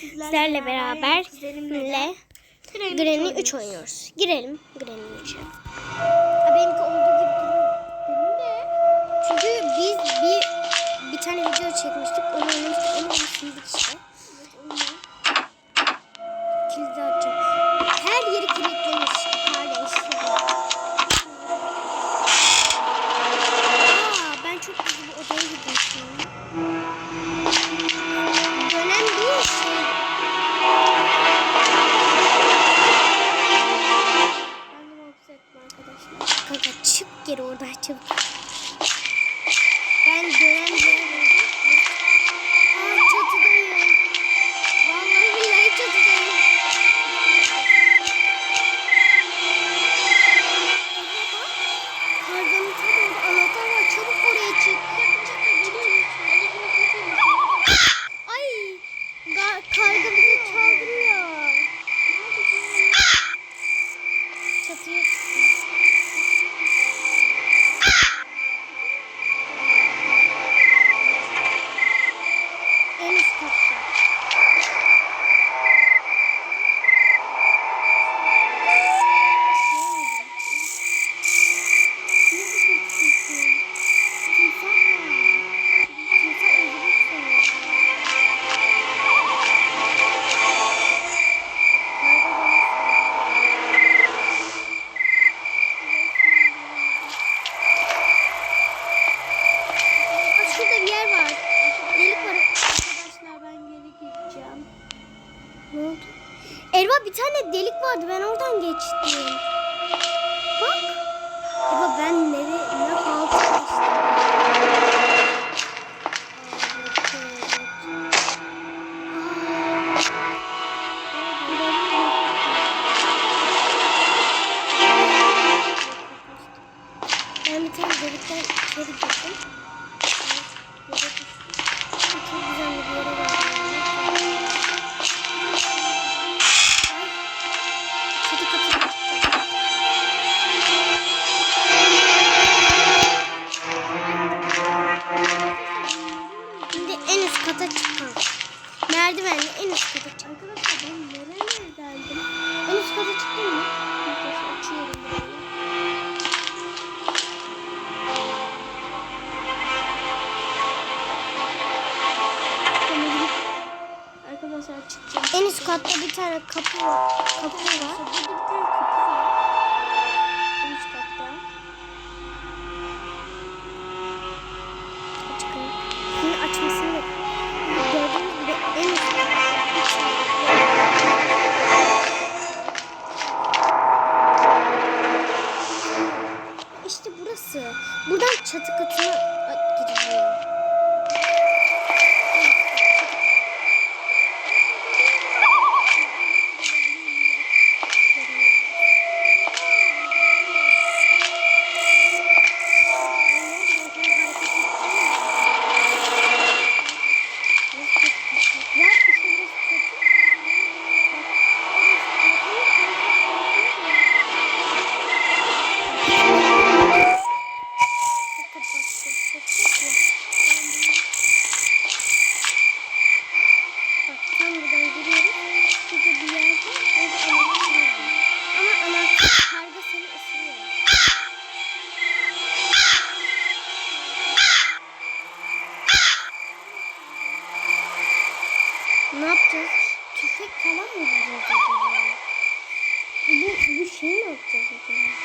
sizlerle beraber ile Granny 3 oynuyoruz. Girelim Granny'nin içine. Benimki olduğu gibi benim de. Çünkü biz bir bir tane video çekmiş. orada çabuk. Ne oldu? Erva bir tane delik vardı ben oradan geçtim. Bak. Erva ben nereye katta bir tane kapı var. Kapı var. Burada bir tane kapı var. Üç katta. Açıklayın. Şimdi açmasını gördüğünüz gibi en üst İşte burası. Buradan çatı katına giriliyor. Ne yapacağız? Tüfek falan mı bulacağız acaba? Bu, bu şey mi yapacağız acaba?